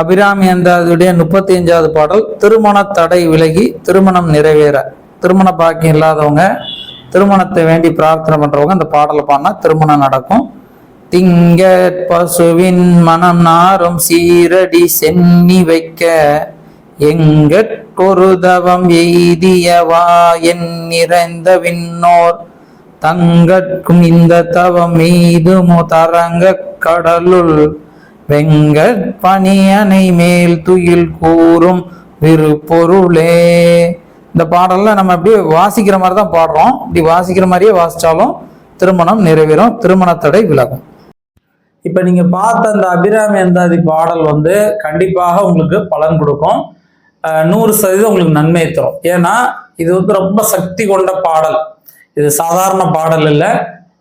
அபிராமி அந்தாதியுடைய முப்பத்தி அஞ்சாவது பாடல் திருமண தடை விலகி திருமணம் நிறைவேற. திருமண பாக்கியம் இல்லாதவங்க திருமணத்தை வேண்டி பிரார்த்தனை பண்றவங்க இந்த பாடலை பாடினா திருமணம் நடக்கும். திங்க பசுவின் மனம் நாரும் சீரடி சென்னி வைக்க. எங்கொரு தவம் எய்தியவா என் நிறைந்த விண்ணோர். தங்கட்கும் இந்த தவம் எய்துமோ தரங்க கடலுள். வெங்கட்பணியனை மேல் துயில் கூறும் விருப்பொருளே. இந்த பாடலில் நம்ம அப்படியே வாசிக்கிற மாதிரி தான் பாடுறோம். இப்படி வாசிக்கிற மாதிரியே வாசித்தாலும் திருமணம் நிறைவேறும் திருமணத்தடை விலகும். இப்போ நீங்கள் பார்த்த அந்த அபிராமி அந்தாதி பாடல் வந்து கண்டிப்பாக உங்களுக்கு பலன் கொடுக்கும். நூறு சதவீதம் உங்களுக்கு நன்மை தரும். ஏன்னா இது வந்து ரொம்ப சக்தி கொண்ட பாடல். இது சாதாரண பாடல் இல்லை.